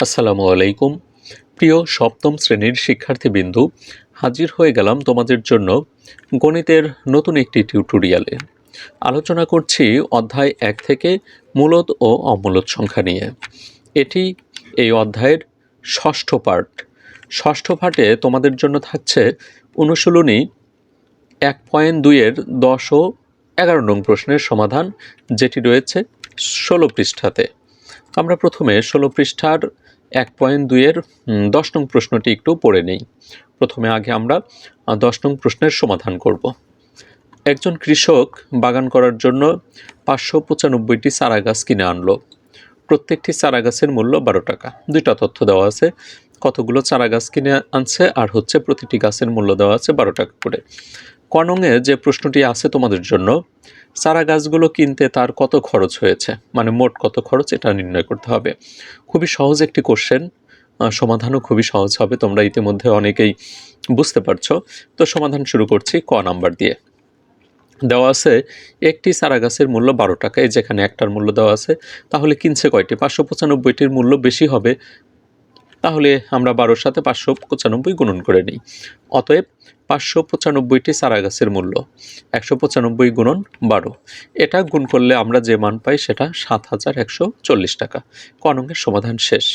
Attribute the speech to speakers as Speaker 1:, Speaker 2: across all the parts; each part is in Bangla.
Speaker 1: আসসালামু আলাইকুম। প্রিয় সপ্তম শ্রেণির শিক্ষার্থীবৃন্দু, হাজির হয়ে গেলাম তোমাদের জন্য গণিতের নতুন একটি টিউটোরিয়ালে। আলোচনা করছি অধ্যায় এক থেকে মূলত ও অমূলত সংখ্যা নিয়ে। এটি এই অধ্যায়ের ষষ্ঠ পার্ট ষষ্ঠ পার্টে তোমাদের জন্য থাকছে অনুশীলনী এক পয়েন্ট দুইয়ের দশ ও এগারো নং প্রশ্নের সমাধান, যেটি রয়েছে ষোলো পৃষ্ঠাতে। আমরা প্রথমে ষোলো পৃষ্ঠার এক পয়েন্ট দুইয়ের দশ নং প্রশ্নটি একটু পড়ে নেই। প্রথমে আগে আমরা দশ নং প্রশ্নের সমাধান করব। একজন কৃষক বাগান করার জন্য পাঁচশো পঁচানব্বইটি চারা গাছ কিনে আনলো। প্রত্যেকটি চারা গাছের মূল্য বারো টাকা। দুইটা তথ্য দেওয়া আছে। কতগুলো চারা গাছ কিনে আনছে আর হচ্ছে প্রতিটি গাছের মূল্য দেওয়া আছে বারো টাকা করে। কনঙে যে প্রশ্নটি আছে তোমাদের জন্য চারা গাছগুলো কিনতে তার কত খরচ হয়েছে? মানে মোট কত খরচ এটা নির্ণয় করতে হবে। খুবই সহজ একটি কোশ্চেন সমাধানও খুবই সহজ হবে। তোমরা ইতিমধ্যে অনেকেই বুঝতে পারছ। তো সমাধান শুরু করছি ক নাম্বার দিয়ে। দেওয়া আছে, একটি চারা গাছের মূল্য বারো টাকা। এই যেখানে একটার মূল্য দেওয়া আছে, তাহলে কিনছে কয়টি? পাঁচশো পঁচানব্বইটির মূল্য বেশি হবে। তাহলে আমরা বারোর সাথে পাঁচশো পঁচানব্বই গুণন করে নিই। অতএব পাঁচশো পঁচানব্বইটি চারা গাছের মূল্য, একশো পঁচানব্বই গুণন বারো। এটা গুণ করলে আমরা যে মান পাই সেটা সাত হাজার একশো চল্লিশ টাকা। কনঙের সমাধান শেষ।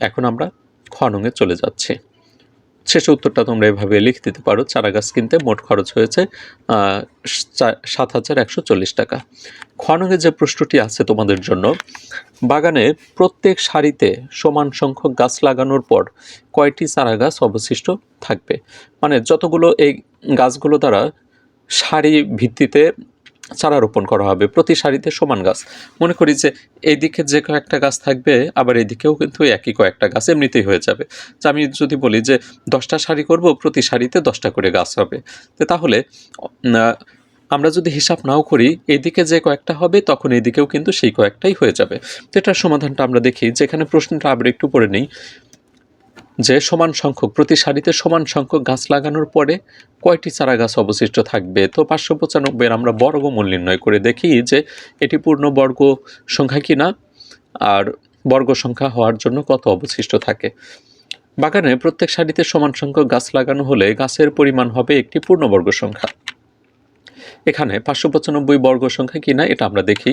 Speaker 1: এখন আমরা খনঙে চলে যাচ্ছি। শেষ উত্তরটা তোমরা এভাবে লিখে দিতে পারো। চারা গাছ কিনতে মোট খরচ হয়েছে সাত হাজার একশো চল্লিশ টাকা। খনঙে যে প্রশ্নটি আছে তোমাদের জন্য, বাগানে প্রত্যেক সারিতে সমান সংখ্যক গাছ লাগানোর পর কয়টি চারা গাছ অবশিষ্ট থাকবে? মানে যতগুলো এই গাছগুলো দ্বারা সারি ভিত্তিতে চারা রোপণ করা হবে। প্রতি সারিতে সমান গাছ। মনে করি যে এইদিকে যে কয়েকটা গাছ থাকবে, আবার এদিকেও কিন্তু একই কয়েকটা গাছ এমনিতেই হয়ে যাবে। যে আমি যদি বলি যে দশটা সারি করব, প্রতি সারিতে দশটা করে গাছ হবে। তো তাহলে আমরা যদি হিসাব নাও করি এদিকে যে কয়েকটা হবে, তখন এদিকেও কিন্তু সেই কয়েকটাই হয়ে যাবে। তো এটার সমাধানটা আমরা দেখি। যেখানে প্রশ্নটা আবার একটু পড়ে নেই যে সমান সংখ্যক, প্রতি সারিতে সমান সংখ্যক গাছ লাগানোর পরে কয়টি চারা গাছ অবশিষ্ট থাকবে? তো পাঁচশো পঁচানব্বইয়ের আমরা বর্গমূল নির্ণয় করে দেখি যে এটি পূর্ণ বর্গ সংখ্যা কি না আর বর্গ সংখ্যা হওয়ার জন্য কত অবশিষ্ট থাকে। বাগানে প্রত্যেক সারিতে সমান সংখ্যক গাছ লাগানো হলে গাছের পরিমাণ হবে একটি পূর্ণবর্গ সংখ্যা। এখানে পাঁচশো পঁচানব্বই বর্গ সংখ্যা কি না এটা আমরা দেখি।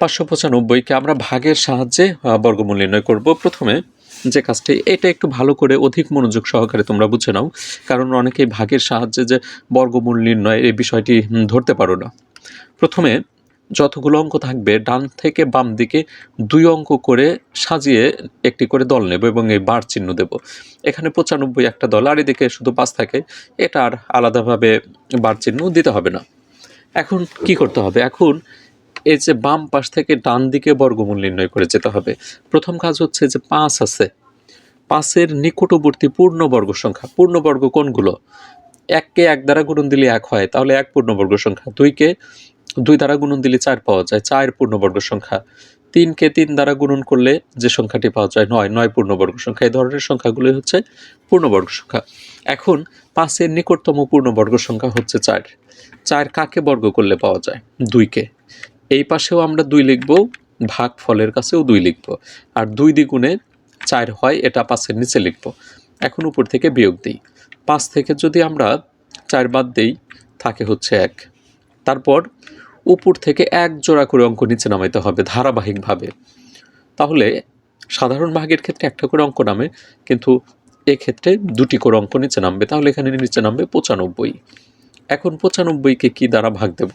Speaker 1: পাঁচশো পঁচানব্বইকে আমরা ভাগের সাহায্যে বর্গমূল নির্ণয় করব। প্রথমে যে কাজটি, এটা একটু ভালো করে অধিক মনোযোগ সহকারে তোমরা বুঝে নাও। কারণ অনেকেই ভাগের সাহায্যে যে বর্গমূল নির্ণয় এই বিষয়টি ধরতে পারো না। প্রথমে, যতগুলো অঙ্ক থাকবে, ডান থেকে বাম দিকে দুই অঙ্ক করে সাজিয়ে একটি করে দল নেব এবং এই বার চিহ্ন দেব। এখানে পঁচানব্বই একটা দল, আর এদিকে শুধু পাঁচ থাকে। এটা আর আলাদাভাবে বার চিহ্ন দিতে হবে না। এখন কি করতে হবে? এখন এই যে বাম পাশ থেকে ডান দিকে বর্গমূল নির্ণয় করে যেতে হবে। প্রথম কাজ হচ্ছে যে পাঁচ আছে। পাঁচের নিকটবর্তী পূর্ণবর্গ সংখ্যা। পূর্ণবর্গ কোনগুলো? এককে এক দ্বারা গুণন দিলে এক হয়, তাহলে এক পূর্ণবর্গ সংখ্যা। দুইকে দুই দ্বারা গুণন দিলে চার পাওয়া যায়, চার পূর্ণবর্গ সংখ্যা। তিনকে তিন দ্বারা গুণন করলে যে সংখ্যাটি পাওয়া যায় নয় নয় পূর্ণবর্গ সংখ্যা। এই ধরনের সংখ্যাগুলোই হচ্ছে পূর্ণবর্গ সংখ্যা। এখন পাঁচের নিকটতম পূর্ণবর্গ সংখ্যা হচ্ছে চার। চার কাকে বর্গ করলে পাওয়া যায়? দুইকে। এই পাশেও আমরা দুই লিখব, ভাগ ফলের কাছেও দুই লিখব। আর দুই দ্বিগুণে চার হয়, এটা পাঁচের নিচে লিখব। এখন উপর থেকে বিয়োগ দিই। পাঁচ থেকে যদি আমরা চার বাদ দিই, থাকে হচ্ছে এক। তারপর উপর থেকে এক জোড়া করে অঙ্ক নিচে নামাইতে হবে ধারাবাহিকভাবে। তাহলে সাধারণ ভাগের ক্ষেত্রে একটা করে অঙ্ক নামে, কিন্তু এক্ষেত্রে দুটি করে অঙ্ক নিচে নামবে। তাহলে এখানে নিচে নামবে পঁচানব্বই। এখন পঁচানব্বইকে কি দ্বারা ভাগ দেব?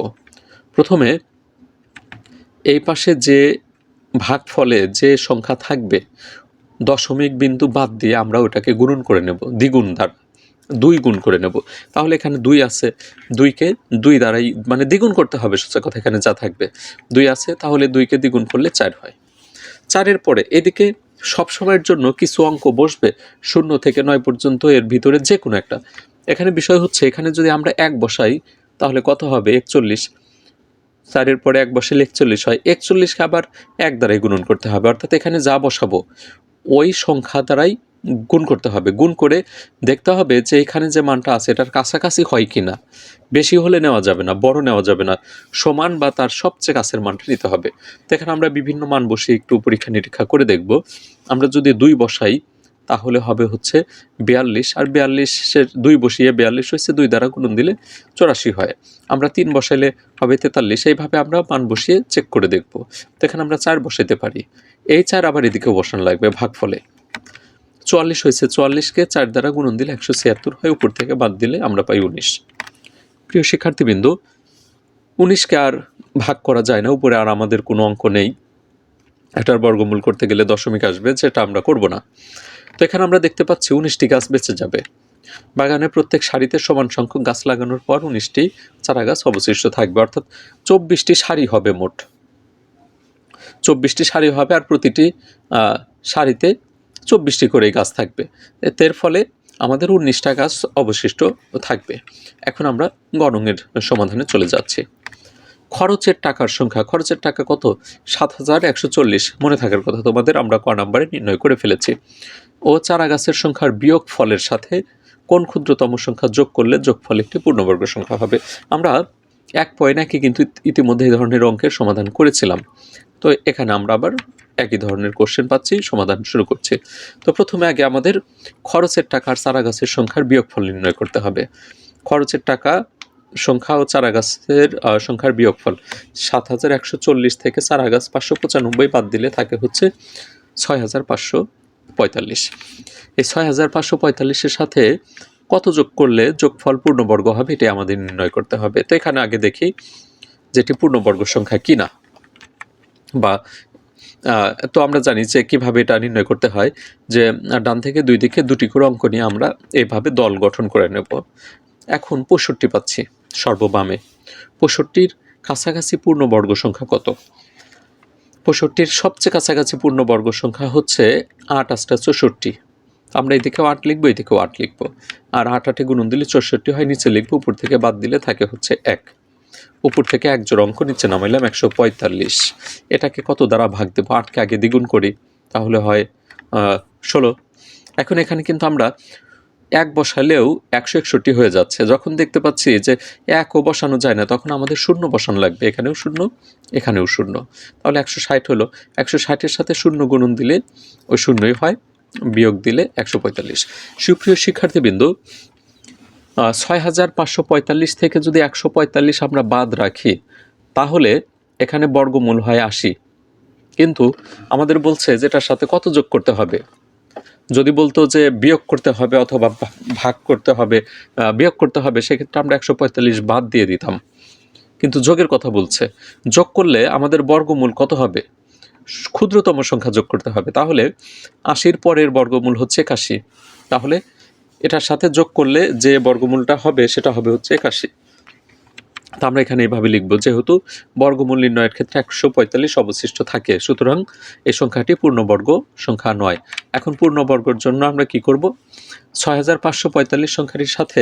Speaker 1: প্রথমে এই পাশে যে ভাগফলে যে সংখ্যা থাকবে, দশমিক বিন্দু বাদ দিয়ে আমরা ওটাকে গুণন করে নেব, দ্বিগুণ দ্বারা, দুই গুণ করে নেব। তাহলে এখানে দুই আছে, দুইকে দুই দ্বারাই মানে দ্বিগুণ করতে হবে সোজা কথা এখানে যা থাকবে। দুই আছে, তাহলে দুইকে দ্বিগুণ করলে চার হয়। চারের পরে এদিকে সবসময়ের জন্য কিছু অঙ্ক বসবে, শূন্য থেকে নয় পর্যন্ত এর ভিতরে যে কোনো একটা। এখানে বিষয় হচ্ছে, এখানে যদি আমরা এক বসাই, তাহলে কত হবে? একচল্লিশ। চারের পরে এক বসালে একচল্লিশ হয়। একচল্লিশকে আবার এক দ্বারাই গুণন করতে হবে। অর্থাৎ এখানে যা বসাবো, ওই সংখ্যা দ্বারাই গুণ করতে হবে। গুণ করে দেখতে হবে যে এখানে যে মানটা আছে, এটার কাছাকাছি হয় কি না। বেশি হলে নেওয়া যাবে না, বড় নেওয়া যাবে না। সমান বা তার সবচেয়ে কাছের মানটা নিতে হবে। তো এখানে আমরা বিভিন্ন মান বসে একটু পরীক্ষা নিরীক্ষা করে দেখব। আমরা যদি দুই বসাই তাহলে হবে হচ্ছে বিয়াল্লিশ। আর বিয়াল্লিশের দুই বসিয়ে বিয়াল্লিশ হয়েছে, দুই দ্বারা গুণন দিলে চৌরাশি হয়। আমরা তিন বসাইলে হবে তেতাল্লিশ। এইভাবে আমরা মান বসিয়ে চেক করে দেখব। তো এখানে আমরা চার বসাইতে পারি। এই চার আবার এদিকেও বসানো লাগবে ভাগফলে। চুয়াল্লিশ হয়েছে, চুয়াল্লিশকে চার দ্বারা গুণন দিলে একশো ছিয়াত্তর হয়। উপর থেকে বাদ দিলে আমরা পাই উনিশ। প্রিয় শিক্ষার্থীবৃন্দ, উনিশকে আর ভাগ করা যায় না। উপরে আর আমাদের কোনো অঙ্ক নেই। এটার বর্গমূল করতে গেলে দশমিক আসবে, যেটা আমরা করব না। তো এখানে আমরা দেখতে পাচ্ছি উনিশটি গাছ বেঁচে যাবে। বাগানে প্রত্যেক সারিতে সমান সংখ্যক গাছ লাগানোর পর উনিশটি চারা গাছ অবশিষ্ট থাকবে, অর্থাৎ চব্বিশটি সারি হবে মোট। চব্বিশটি সারি হবে আর প্রতিটি সারিতে চব্বিশটি করে গাছ থাকবে। এর ফলে আমাদের উনিশটা গাছ অবশিষ্ট থাকবে। এখন আমরা গণঙের সমাধানে চলে যাচ্ছি। খরচের টাকার সংখ্যা। খরচের টাকা কত? সাত হাজার একশো চল্লিশ। মনে থাকার কথা, তোমাদের আমরা ক নাম্বারে নির্ণয় করে ফেলেছি। ও চারা গাছের সংখ্যার বিয়োগ ফলের সাথে কোন ক্ষুদ্রতম সংখ্যা যোগ করলে যোগফল একটি পূর্ণবর্গ সংখ্যা হবে? আমরা এক পয়েন্ট একই কিন্তু ইতিমধ্যে এই ধরনের অঙ্কের সমাধান করেছিলাম। তো এখানে আমরা আবার একই ধরনের কোশ্চেন পাচ্ছি, সমাধান শুরু করছি। তো প্রথমে আগে আমাদের খরচের টাকা আর চারা গাছের সংখ্যার বিয়োগফল নির্ণয় করতে হবে। খরচের টাকা সংখ্যা ও চারা গাছের আহ, সংখ্যার বিয়োগফল। সাত হাজার একশো চল্লিশ থেকে চারা গাছ পাঁচশো পঁচানব্বই বাদ দিলে থাকে হচ্ছে ছয় হাজার পাঁচশো পঁয়তাল্লিশ। এই ছয় হাজার পাঁচশো পঁয়তাল্লিশের সাথে কত যোগ করলে যোগফল পূর্ণবর্গ হবে এটাই আমাদের নির্ণয় করতে হবে। তো এখানে আগে দেখি যেটি পূর্ণবর্গ সংখ্যা কিনা বা তো আমরা জানি যে কীভাবে এটা নির্ণয় করতে হয় যে ডান থেকে দুই দিকে দুটি করে অঙ্ক নিয়ে আমরা এইভাবে দল গঠন করে নেব। এখন পঁয়ষট্টি পাচ্ছি। সর্ববামে। পঁয়ষট্টির কাছাকাছি পূর্ণবর্গ সংখ্যা কত? পঁয়ষট্টির সবচেয়ে কাছাকাছি পূর্ণবর্গ সংখ্যা হচ্ছে আট আটটা চৌষট্টি। আমরা এদিকেও আট লিখব, এদিকেও আট লিখব। আর আট আটে গুণন দিলে চৌষট্টি হয়, নিচে লিখব, উপর থেকে বাদ দিলে থাকে হচ্ছে এক। উপর থেকে এক জোড় অঙ্ক নিচে নামাইলাম একশো পঁয়তাল্লিশ। এটাকে কত দ্বারা ভাগ দেবো? আটকে আগে দ্বিগুণ করি, তাহলে হয় ষোলো। এখন এখানে কিন্তু আমরা এক বসালেও একশো একষট্টি হয়ে যাচ্ছে। যখন দেখতে পাচ্ছি যে একও বসানো যায় না, তখন আমাদের শূন্য বসানো লাগবে। এখানেও শূন্য এখানেও শূন্য। তাহলে একশো ষাট হলো। একশো ষাটের সাথে শূন্য গুণন দিলে ওই শূন্যই হয়। বিয়োগ দিলে একশো পঁয়তাল্লিশ। সুপ্রিয় শিক্ষার্থীবৃন্দ ছয় হাজার পাঁচশো পঁয়তাল্লিশ থেকে যদি একশো পঁয়তাল্লিশ আমরা বাদ রাখি, তাহলে এখানে বর্গমূল হয় আশি। কিন্তু আমাদের বলছে যেটার সাথে কত যোগ করতে হবে? যদি বলতো যে বিয়োগ করতে হবে অথবা ভাগ করতে হবে বিয়োগ করতে হবে, সেক্ষেত্রে আমরা একশো পঁয়তাল্লিশ বাদ দিয়ে দিতাম। কিন্তু যোগের কথা বলছে, যোগ করলে আমাদের বর্গমূল কত হবে? ক্ষুদ্রতম সংখ্যা যোগ করতে হবে। তাহলে আশির পরের বর্গমূল হচ্ছে একাশি। তাহলে এটার সাথে যোগ করলে যে বর্গমূলটা হবে, সেটা হবে হচ্ছে একাশি। তা আমরা এখানে এইভাবে লিখব, যেহেতু বর্গমূল নির্ণয়ের ক্ষেত্রে একশো পঁয়তাল্লিশ অবশিষ্ট থাকে, সুতরাং এই সংখ্যাটি পূর্ণবর্গ সংখ্যা নয়। এখন পূর্ণবর্গের জন্য আমরা কি করব? ছয় হাজার পাঁচশো পঁয়তাল্লিশ সংখ্যাটির সাথে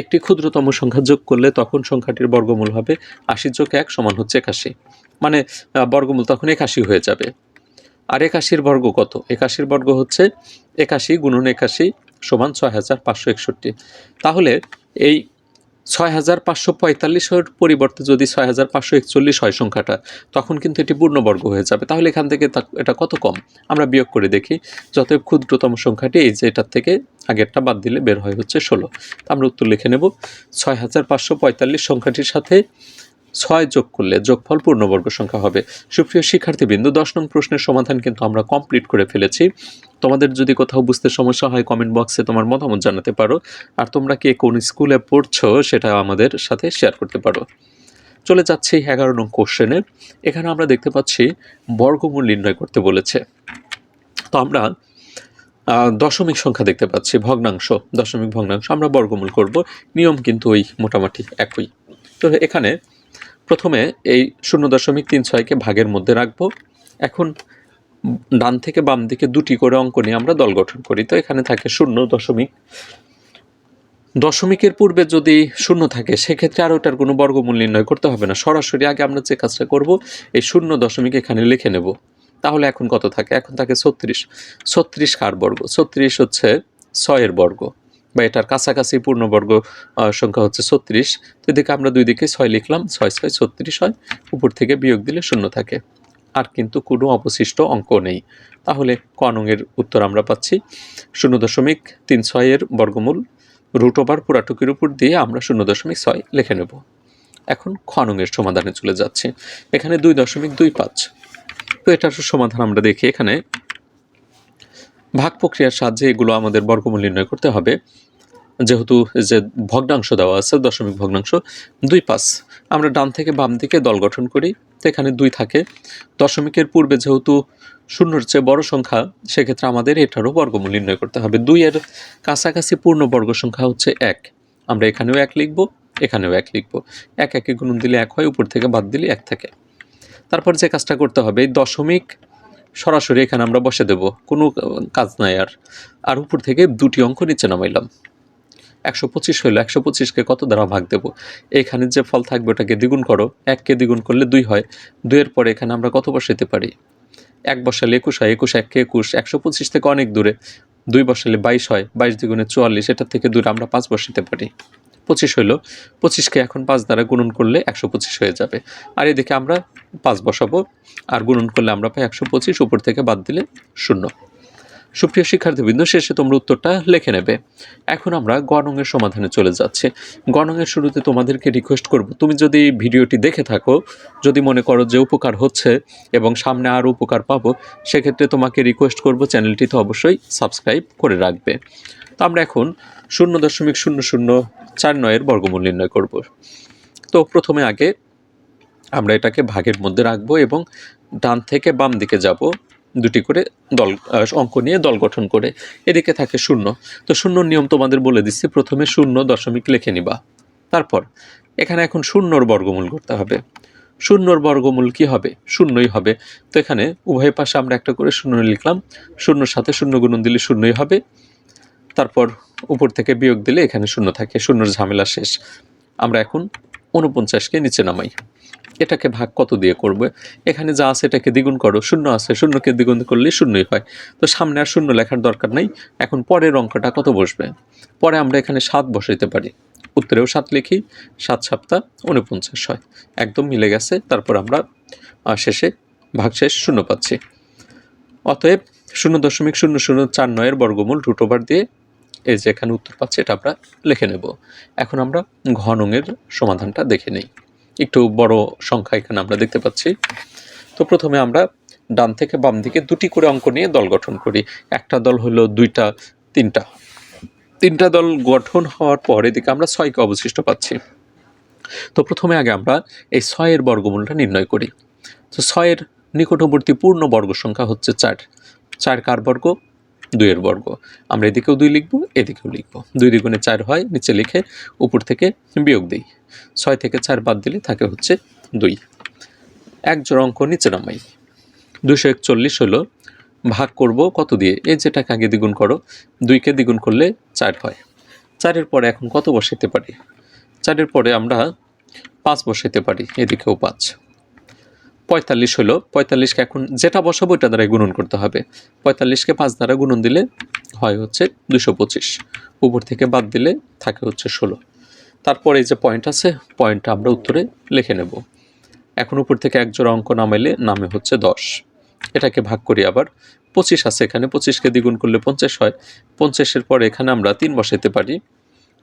Speaker 1: একটি ক্ষুদ্রতম সংখ্যা যোগ করলে তখন সংখ্যাটির বর্গমূল হবে আশি যোগ এক সমান হচ্ছে একাশি। মানে বর্গমূল তখন একাশি হয়ে যাবে। আর একাশির বর্গ কত? একাশির বর্গ হচ্ছে একাশি গুণন একাশি সমান ছয় হাজার পাঁচশো একষট্টি। তাহলে এই ছয় হাজার পাঁচশো পঁয়তাল্লিশের পরিবর্তে যদি ছয় হাজার পাঁচশো একচল্লিশ হয় সংখ্যাটা, তখন কিন্তু এটি পূর্ণবর্গ হয়ে যাবে। তাহলে এখান থেকে এটা কত কম? আমরা বিয়োগ করে দেখি। যত ক্ষুদ্রতম সংখ্যাটি, এই যে এটার থেকে আগেরটা বাদ দিলে বের হয় হচ্ছে ষোলো। আমরা উত্তর লিখে নেব। ছয় হাজার পাঁচশো পঁয়তাল্লিশ সংখ্যাটির সাথে ছয় যোগ করলে যোগফল পূর্ণবর্গ সংখ্যা হবে। সুপ্রিয় শিক্ষার্থীবৃন্দ, দশ নং প্রশ্নের সমাধান কিন্তু আমরা কমপ্লিট করে ফেলেছি। তোমাদের যদি কোথাও বুঝতে সমস্যা হয় কমেন্ট বক্সে তোমার মতামত জানাতে পারো। আর তোমরা কে কোন স্কুলে পড়ছো, সেটা আমাদের সাথে শেয়ার করতে পারো। চলে যাচ্ছি এগারো নং কোশ্চেনে এখানে আমরা দেখতে পাচ্ছি, বর্গমূল নির্ণয় করতে বলেছে। তো আমরা দশমিক সংখ্যা দেখতে পাচ্ছি, ভগ্নাংশ, দশমিক ভগ্নাংশ। আমরা বর্গমূল করব, নিয়ম কিন্তু ওই মোটামুটি একই। তো এখানে প্রথমে এই শূন্য দশমিক তিন ছয়কে ভাগের মধ্যে রাখব। এখন ডান থেকে বাম দিকে দুটি করে অঙ্ক নিয়ে আমরা দল গঠন করি। তো এখানে থাকে শূন্য দশমিক। দশমিকের পূর্বে যদি শূন্য থাকে, সেক্ষেত্রে আর ওটার কোনো বর্গমূল নির্ণয় করতে হবে না। সরাসরি আগে আমরা যে কাজটা করব, এই শূন্য দশমিক এখানে লিখে নেব। তাহলে এখন কত থাকে? এখন থাকে ছত্রিশ। ছত্রিশ কার বর্গ? ছত্রিশ হচ্ছে ছয়ের বর্গ। বা এটার কাছাকাছি পূর্ণবর্গ সংখ্যা হচ্ছে ছত্রিশ। এদিকে আমরা দুই দিকে ছয় লিখলাম। ছয় ছয়, ছত্রিশ হয়। উপর থেকে বিয়োগ দিলে শূন্য থাকে। আর কিন্তু কোনো অবশিষ্ট অঙ্ক নেই। তাহলে ক নংয়ের উত্তর আমরা পাচ্ছি। শূন্য দশমিক তিন ছয়ের বর্গমূল রুট ওভার পুরাটুকির উপর দিয়ে আমরা শূন্য দশমিক ছয় লিখে নেব। এখন খ নংয়ের সমাধানে চলে যাচ্ছে। এখানে দুই দশমিক দুই পাঁচ। তো এটার সমাধান আমরা দেখি এখানে। ভাগ প্রক্রিয়ার সাহায্যে এগুলো আমাদের বর্গমূল নির্ণয় করতে হবে। যেহেতু যে ভগ্নাংশ দেওয়া আছে, দশমিক ভগ্নাংশ, দুই পাঁচ। আমরা ডান থেকে বাম দিকে দল গঠন করি, তো এখানে দুই থাকে। দশমিকের পূর্বে যেহেতু শূন্যর চেয়ে বড় সংখ্যা, সেক্ষেত্রে আমাদের এটারও বর্গমূল নির্ণয় করতে হবে। দুইয়ের কাছাকাছি পূর্ণ বর্গ সংখ্যা হচ্ছে এক। আমরা এখানেও এক লিখব, এখানেও এক লিখব। এক একে গুণন দিলে এক হয়, উপর থেকে বাদ দিলে এক থাকে। তারপর যে কাজটা করতে হবে এই দশমিক সরাসরি এখানে আমরা বসে দেব। কোনো কাজ নাই আর। আর উপর থেকে দুটি অঙ্ক নিচে নামাইলাম। একশো পঁচিশ হইল একশো পঁচিশকে কত দ্বারা ভাগ দেবো? এখানে যে ফল থাকবে ওটাকে দ্বিগুণ করো, এককে দ্বিগুণ করলে দুই হয়। দুইয়ের পরে এখানে আমরা কত বসাইতে পারি? এক বসালে একুশ হয়, একুশ এককে একুশ, একশো পঁচিশ থেকে অনেক দূরে। দুই বসালে বাইশ হয়, বাইশ দ্বিগুণে চুয়াল্লিশ, এটার থেকে দূরে আমরা পাঁচ বসাতে পারি। পঁচিশ হইল, পঁচিশকে এখন পাঁচ দ্বারা গুণন করলে একশো পঁচিশ হয়ে যাবে। আর এদিকে আমরা পাঁচ বসাবো, আর গুণন করলে আমরা পাই একশো পঁচিশ, উপর থেকে বাদ দিলে শূন্য। সুপ্রিয় শিক্ষার্থীবৃন্দ, শেষে তোমরা উত্তরটা লিখে নেবে। এখন আমরা গণঙের সমাধানে চলে যাচ্ছি। গণঙের শুরুতে তোমাদেরকে রিকোয়েস্ট করব, তুমি যদি ভিডিওটি দেখে থাকো, যদি মনে করো যে উপকার হচ্ছে এবং সামনে আরও উপকার পাবো, সেক্ষেত্রে তোমাকে রিকোয়েস্ট করব, চ্যানেলটি তো অবশ্যই সাবস্ক্রাইব করে রাখবে। তো আমরা এখন শূন্য দশমিক শূন্য শূন্য চার নয়ের বর্গমূল নির্ণয় করব। তো প্রথমে আগে আমরা এটাকে ভাগের মধ্যে রাখব এবং ডান থেকে বাম দিকে যাব। দুটি করে দল অঙ্ক নিয়ে দল গঠন করে এদিকে থাকে শূন্য। তো শূন্য নিয়ম তোমাদের বলে দিচ্ছি, প্রথমে শূন্য দশমিক লিখে নিবা। তারপর এখানে এখন শূন্যর বর্গমূল করতে হবে। শূন্যর বর্গমূল কি হবে? শূন্যই হবে। তো এখানে উভয় পাশে আমরা একটা করে শূন্য লিখলাম। শূন্যর সাথে শূন্য গুণন দিলে শূন্যই হবে। তারপর উপর থেকে বিয়োগ দিলে এখানে শূন্য থাকে। শূন্যর ঝামেলা শেষ। আমরা এখন উনপঞ্চাশকে নিচে নামাই। এটাকে ভাগ কত দিয়ে করবে? এখানে যা আছে এটাকে দ্বিগুণ করো। শূন্য আছে, শূন্যকে দ্বিগুণ করলে শূন্যই হয়। তো সামনে আর শূন্য লেখার দরকার নাই। এখন পরের অঙ্কটা কত বসবে? পরে আমরা এখানে সাত বসাইতে পারি। উত্তরেও সাত লিখি, সাত সপ্তাহ উনপঞ্চাশ হয়। একদম মিলে গেছে। তারপর আমরা শেষে ভাগশেষ শূন্য পাচ্ছি। অতএব শূন্য দশমিক শূন্য শূন্য চার নয়ের বর্গমূল রুট ওভার দিয়ে এই যে এখানে উত্তর পাচ্ছি, এটা আমরা লিখে নেব। এখন আমরা ঘনঙের সমাধানটা দেখে নেই। একটু বড় সংখ্যা এখানে আমরা দেখতে পাচ্ছি। তো প্রথমে আমরা ডান থেকে বাম দিকে দুটি করে অঙ্ক নিয়ে দল গঠন করি। একটা দল হলো দুইটা, তিনটা। তিনটা দল গঠন হওয়ার পর এদিকে আমরা ছয়কে অবশিষ্ট পাচ্ছি। তো প্রথমে আগে আমরা এই ছয়ের বর্গমূলটা নির্ণয় করি। তো ছয়ের নিকটবর্তী পূর্ণ বর্গ সংখ্যা হচ্ছে চার। চার কার বর্গ? দুইয়ের বর্গ। আমরা এদিকেও দুই লিখব, এদিকেও লিখব। দুই দ্বিগুণে চার হয়, নিচে লিখে উপর থেকে বিয়োগ দিই। ছয় থেকে চার বাদ দিলে থাকে হচ্ছে দুই। এক জোড়া অঙ্ক নিচে নামাই। দুশো একচল্লিশ হলো, ভাগ করব কত দিয়ে? এই যেটাকে আগে দ্বিগুণ করো, দুইকে দ্বিগুণ করলে চার হয়। চারের পরে এখন কত বসাইতে পারি? চারের পরে আমরা পাঁচ বসাইতে পারি, এদিকেও পাঁচ। পঁয়তাল্লিশ হলো পঁয়তাল্লিশকে এখন যেটা বসাবো ওটা দ্বারা গুণন করতে হবে। পঁয়তাল্লিশকে পাঁচ দ্বারা গুণন দিলে হয় হচ্ছে দুশো পঁচিশ। উপর থেকে বাদ দিলে থাকে হচ্ছে ষোলো। তারপরে এই যে পয়েন্ট আছে পয়েন্টটা আমরা উত্তরে লিখে নেব। এখন উপর থেকে এক জোড়া অঙ্ক নামাইলে নামে হচ্ছে দশ। এটাকে ভাগ করি আবার। পঁচিশ আছে এখানে, পঁচিশকে দ্বিগুণ করলে পঞ্চাশ হয়। পঞ্চাশের পরে এখানে আমরা তিন বসাইতে পারি।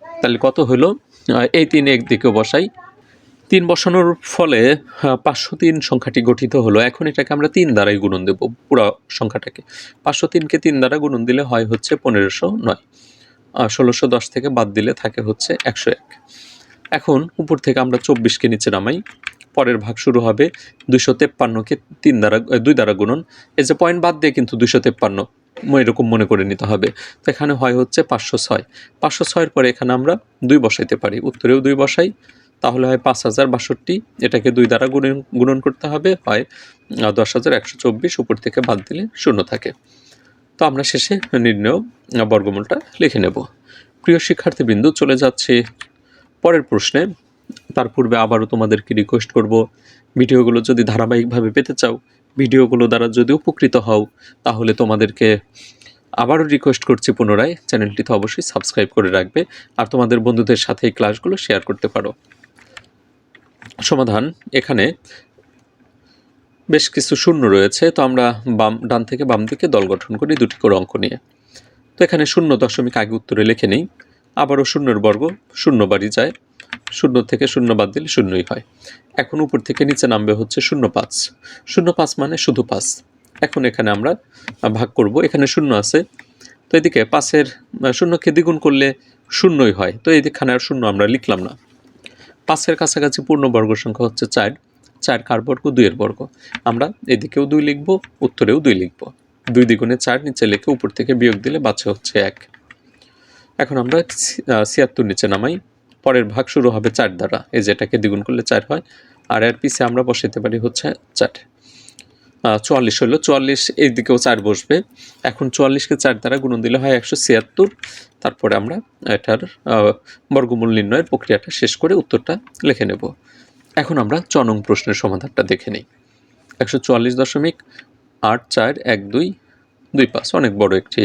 Speaker 1: তাহলে কত হলো এই তিন একদিকে বসাই। তিন বসানোর ফলে পাঁচশো তিন সংখ্যাটি গঠিত হলো। এখন এটাকে আমরা তিন দ্বারাই গুণন দেব, পুরো সংখ্যাটাকে। পাঁচশো তিনকে তিন দ্বারা গুণন দিলে হয় হচ্ছে পনেরোশো নয়। ষোলোশো দশ থেকে বাদ দিলে থাকে হচ্ছে একশো এক। এখন উপর থেকে আমরা চব্বিশকে নিচে নামাই। পরের ভাগ শুরু হবে দুইশো তেপ্পান্নকে তিন দ্বারা, দুই দ্বারা গুণন। এই যে পয়েন্ট বাদ দিয়ে কিন্তু দুইশো তেপ্পান্ন এরকম মনে করে নিতে হবে। তো এখানে হয় হচ্ছে পাঁচশো ছয়। পাঁচশো ছয়ের পরে এখানে আমরা দুই বসাইতে পারি। উত্তরেও দুই বসাই তাহলে হয় পাঁচ হাজার বাষট্টি। এটাকে দুই দ্বারা গুণন গুণন করতে হবে, হয় দশ হাজার একশো চব্বিশ, উপর থেকে বাদ দিলে শূন্য থাকে। তো আমরা শেষে নির্ণয় বর্গমূলটা লিখে নেব। প্রিয় শিক্ষার্থীবৃন্দু, চলে যাচ্ছে পরের প্রশ্নে। তার পূর্বে আবারও তোমাদেরকে রিকোয়েস্ট করব, ভিডিওগুলো যদি ধারাবাহিকভাবে পেতে চাও, ভিডিওগুলো দ্বারা যদি উপকৃত হও, তাহলে তোমাদেরকে আবারও রিকোয়েস্ট করছি পুনরায়। চ্যানেলটিতে অবশ্যই সাবস্ক্রাইব করে রাখবে, আর তোমাদের বন্ধুদের সাথে এই ক্লাসগুলো শেয়ার করতে পারো। সমাধান এখানে বেশ কিছু শূন্য রয়েছে, তো আমরা বাম, ডান থেকে বাম দিকে দল গঠন করি দুটি করে অঙ্ক নিয়ে। তো এখানে শূন্য দশমিক আগে উত্তরে লিখে নেই, আবারও শূন্যের বর্গ, শূন্য বাড়ি যায়, শূন্য থেকে শূন্য বাদ দিলে শূন্যই হয়। এখন উপর থেকে নিচে নামবে হচ্ছে শূন্য পাঁচ। শূন্য পাঁচ মানে শুধু পাঁচ। এখন এখানে আমরা ভাগ করব, এখানে শূন্য আছে। তো এদিকে পাঁচের, শূন্যকে দ্বিগুণ করলে শূন্যই হয়। তো এইখানে আর শূন্য আমরা লিখলাম না। পাঁচের কাছাকাছি পূর্ণবর্গ সংখ্যা হচ্ছে চার। চার কার বর্গ? দুইয়ের বর্গ। আমরা এদিকেও দুই লিখব, উত্তরেও দুই লিখব। দুই দ্বিগুণে চার নিচে লিখে উপর থেকে বিয়োগ দিলে বাঁচে হচ্ছে এক। এখন আমরা ছিয়াত্তর নিচে নামাই। পরের ভাগ শুরু হবে চার দ্বারা। এই যেটাকে দ্বিগুণ করলে চার হয়, আর এর পিছিয়ে আমরা বসাইতে পারি হচ্ছে চার। চুয়াল্লিশ হলো চুয়াল্লিশ এই দিকেও চার বসবে। এখন চুয়াল্লিশকে চার দ্বারা গুণন দিলে হয় একশো ছিয়াত্তর। তারপরে আমরা এটার বর্গমূল নির্ণয়ের প্রক্রিয়াটা শেষ করে উত্তরটা লিখে নেব। এখন আমরা চনং প্রশ্নের সমাধানটা দেখে নিই। একশো চুয়াল্লিশ দশমিক আট চার এক দুই দুই পাঁচ, অনেক বড় একটি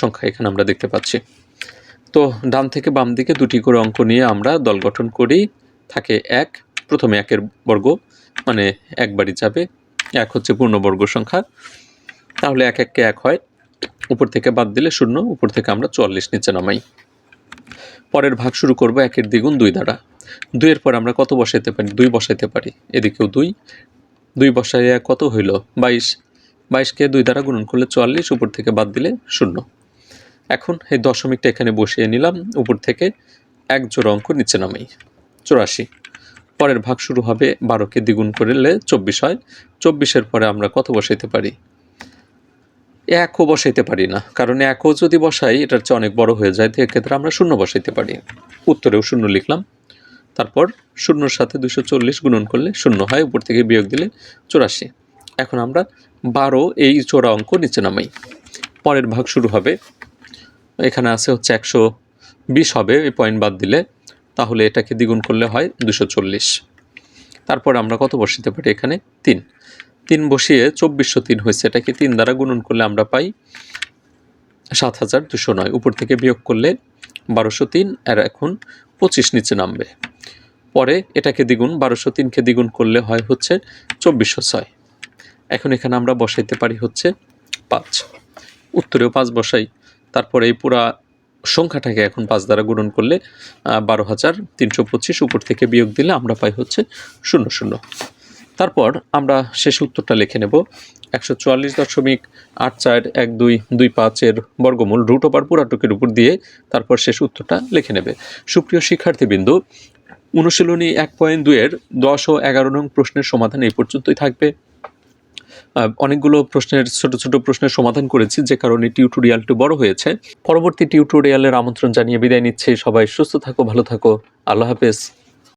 Speaker 1: সংখ্যা এখানে আমরা দেখতে পাচ্ছি। তো ডান থেকে বাম দিকে দুটি করে অঙ্ক নিয়ে আমরা দল গঠন করি। থাকে এক, প্রথমে একের বর্গ মানে একবারই যাবে। এক হচ্ছে পূর্ণবর্গ সংখ্যা। তাহলে এক এককে এক হয়। উপর থেকে বাদ দিলে শূন্য, উপর থেকে আমরা চুয়াল্লিশ নিচে নামাই। পরের ভাগ শুরু করব একের দ্বিগুণ দুই দ্বারা। দুইয়ের পর আমরা কত বসাইতে পারি? দুই বসাইতে পারি। এদিকেও দুই। দুই বসাইয়া কত হইল? বাইশ। বাইশকে দুই দ্বারা গুণন করলে চুয়াল্লিশ, উপর থেকে বাদ দিলে শূন্য। এখন এই দশমিকটা এখানে বসিয়ে নিলাম। উপর থেকে এক জোড়া অঙ্ক নিচে নামাই। চুরাশি। পরের ভাগ শুরু হবে বারোকে দ্বিগুণ করলে চব্বিশ হয়। চব্বিশের পরে আমরা কত বসাইতে পারি? একও বসাইতে পারি না, কারণ একও যদি বসাই, এটার চেয়ে অনেক বড় হয়ে যায় তো এক্ষেত্রে আমরা শূন্য বসাইতে পারি। উত্তরেও শূন্য লিখলাম। তারপর শূন্যর সাথে দুশো চল্লিশ গুণন করলে শূন্য হয়, উপর থেকে বিয়োগ দিলে চুরাশি। এখন আমরা বারো এই চোরা অঙ্ক নিচে নামাই। পরের ভাগ শুরু হবে। এখানে আছে হচ্ছে একশো বিশ হবে, এই পয়েন্ট বাদ দিলে তাহলে এটাকে দ্বিগুণ করলে হয় দুশো চল্লিশ। তারপর আমরা কত বসাতে পারি এখানে? তিন। তিন বসিয়ে চব্বিশশো তিন হয়েছে। এটাকে তিন দ্বারা গুণন করলে আমরা পাই সাত হাজার দুশো নয়। উপর থেকে বিয়োগ করলে বারোশো তিন, আর এখন পঁচিশ নিচে নামবে। পরে এটাকে দ্বিগুণ, বারোশো তিনকে দ্বিগুণ করলে হয় হচ্ছে চব্বিশশো ছয়। এখন এখানে আমরা বসাইতে পারি হচ্ছে পাঁচ। উত্তরেও পাঁচ বসাই। তারপরে এই পুরা সংখ্যাটাকে এখন পাঁচ দ্বারা গুণন করলে বারো হাজার তিনশো পঁচিশ উপর থেকে বিয়োগ দিলে আমরা পাই হচ্ছে শূন্য শূন্য। তারপর আমরা শেষ উত্তরটা লিখে নেব। একশো চুয়াল্লিশ দশমিক আট চার এক দুই দুই পাঁচের বর্গমূল রুট ওভার পুরাটকের উপর দিয়ে তারপর শেষ উত্তরটা লিখে নেবে। সুপ্রিয় শিক্ষার্থীবৃন্দ, অনুশীলনী এক পয়েন্ট দুইয়ের দশ ও এগারো নং প্রশ্নের সমাধান এই পর্যন্তই থাকবে। অনেকগুলো প্রশ্নের, ছোট ছোট প্রশ্নের সমাধান করেছি, যে কারণে টিউটোরিয়ালটি বড় হয়েছে। পরবর্তী টিউটোরিয়ালের আমন্ত্রণ জানিয়ে বিদায় নিচ্ছে। সবাই সুস্থ থাকো, ভালো থাকো। আল্লাহ হাফেজ।